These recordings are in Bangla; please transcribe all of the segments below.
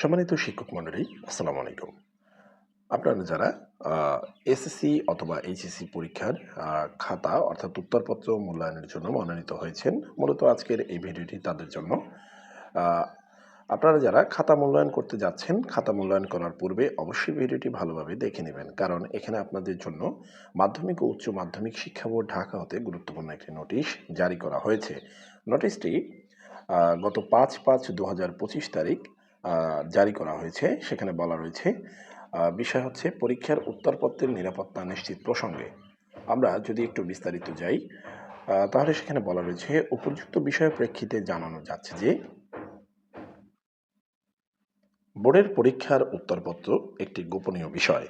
সম্মানিত শিক্ষক মণ্ডলী, আসসালামু আলাইকুম। আপনারা যারা এসএসসি অথবা এইচএসসি পরীক্ষার খাতা অর্থাৎ উত্তরপত্র মূল্যায়নের জন্য মনোনীত হয়েছেন, মূলত আজকের এই ভিডিওটি তাদের জন্য। আপনারা যারা খাতা মূল্যায়ন করতে যাচ্ছেন, খাতা মূল্যায়ন করার পূর্বে অবশ্যই ভিডিওটি ভালোভাবে দেখে নেবেন, কারণ এখানে আপনাদের জন্য মাধ্যমিক ও উচ্চ মাধ্যমিক শিক্ষা বোর্ড ঢাকা হতে গুরুত্বপূর্ণ একটি নোটিশ জারি করা হয়েছে। নোটিশটি গত পাঁচ পাঁচ দু তারিখ জারি করা হয়েছে। সেখানে বলা রয়েছে বিষয় হচ্ছে পরীক্ষার উত্তরপত্রের নিরাপত্তা নিশ্চিত প্রসঙ্গে। আমরা যদি একটু বিস্তারিত যাই তাহলে সেখানে বলা রয়েছে, উপযুক্ত বিষয়ের প্রেক্ষিতে জানানো যাচ্ছে যে, বোর্ডের পরীক্ষার উত্তরপত্র একটি গোপনীয় বিষয়।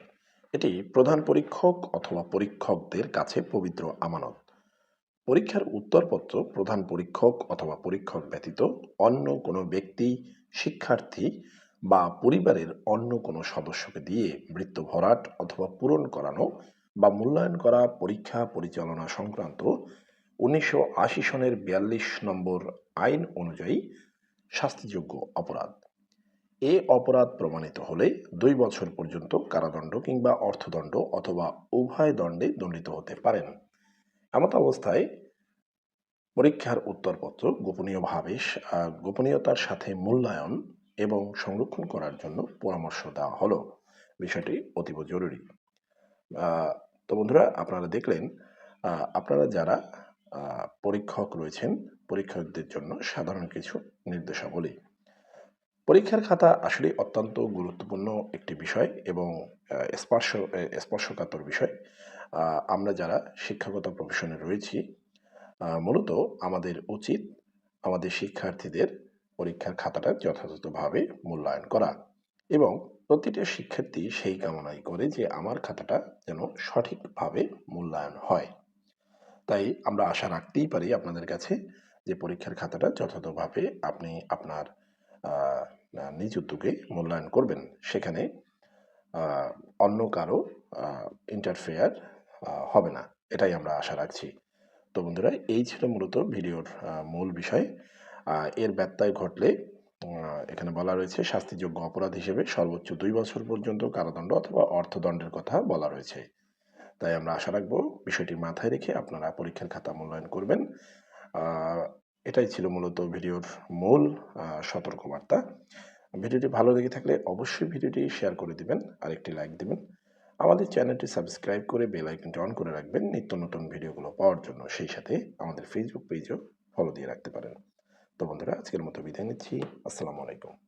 এটি প্রধান পরীক্ষক অথবা পরীক্ষকদের কাছে পবিত্র আমানত। পরীক্ষার উত্তরপত্র প্রধান পরীক্ষক অথবা পরীক্ষক ব্যতীত অন্য কোনো ব্যক্তি শিক্ষার্থী বা পরিবারের অন্য কোনো সদস্যকে দিয়ে মৃত্যু ভরাট অথবা পূরণ করানো বা মূল্যায়ন করা পরীক্ষা পরিচালনা সংক্রান্ত উনিশশো আশি সনের বিয়াল্লিশ নম্বর আইন অনুযায়ী শাস্তিযোগ্য অপরাধ। এ অপরাধ প্রমাণিত হলে দুই বছর পর্যন্ত কারাদণ্ড কিংবা অর্থদণ্ড অথবা উভয় দণ্ডে দণ্ডিত হতে পারেন। এমত অবস্থায় পরীক্ষার উত্তরপত্র গোপনীয়ভাবে গোপনীয়তার সাথে মূল্যায়ন এবং সংরক্ষণ করার জন্য পরামর্শ দেওয়া হলো। বিষয়টি অতীব জরুরি। তো বন্ধুরা, আপনারা দেখলেন আপনারা যারা পরীক্ষক রয়েছেন পরীক্ষকদের জন্য সাধারণ কিছু নির্দেশাবলী। পরীক্ষার খাতা আসলে অত্যন্ত গুরুত্বপূর্ণ একটি বিষয় এবং স্পর্শ স্পর্শকাতর বিষয়। আমরা যারা শিক্ষাগত প্রফেশনে রয়েছি মূলত আমাদের উচিত আমাদের শিক্ষার্থীদের পরীক্ষার খাতাটা যথাযথভাবে মূল্যায়ন করা এবং প্রতিটা শিক্ষার্থী সেই কামনাই করে যে আমার খাতাটা যেন সঠিকভাবে মূল্যায়ন হয়। তাই আমরা আশা রাখতেই পারি আপনাদের কাছে যে পরীক্ষার খাতাটা যথাযথভাবে আপনি আপনার নিজ উদ্যোগে মূল্যায়ন করবেন। সেখানে অন্য কারও ইন্টারফেয়ার হবে না। এটাই আমরা আশা রাখছি। তো বন্ধুরা, এই ছিল মূলত ভিডিওর মূল বিষয়। এর ব্যত্যয় ঘটলে এখানে বলা রয়েছে শাস্তিযোগ্য অপরাধ হিসেবে সর্বোচ্চ দুই বছর পর্যন্ত কারাদণ্ড অথবা অর্থদণ্ডের কথা বলা রয়েছে। তাই আমরা আশা রাখব বিষয়টি মাথায় রেখে আপনারা পরীক্ষার খাতা মূল্যায়ন করবেন। এটাই ছিল মূলত ভিডিওর মূল সতর্কবার্তা। ভিডিওটি ভালো লেগে থাকলে অবশ্যই ভিডিওটি শেয়ার করে দিবেন আর একটি লাইক দিবেন। আমাদের চ্যানেলটি সাবস্ক্রাইব করে বেল আইকনটি অন করে রাখবেন। নিত্য নতুন ভিডিওগুলো পাওয়ার জন্য সেই সাথে আমাদের ফেসবুক পেজও ফলো দিয়ে রাখতে পারেন। তো বন্ধুরা, আজকের মতো বিদায় নিচ্ছি। আসসালামু আলাইকুম।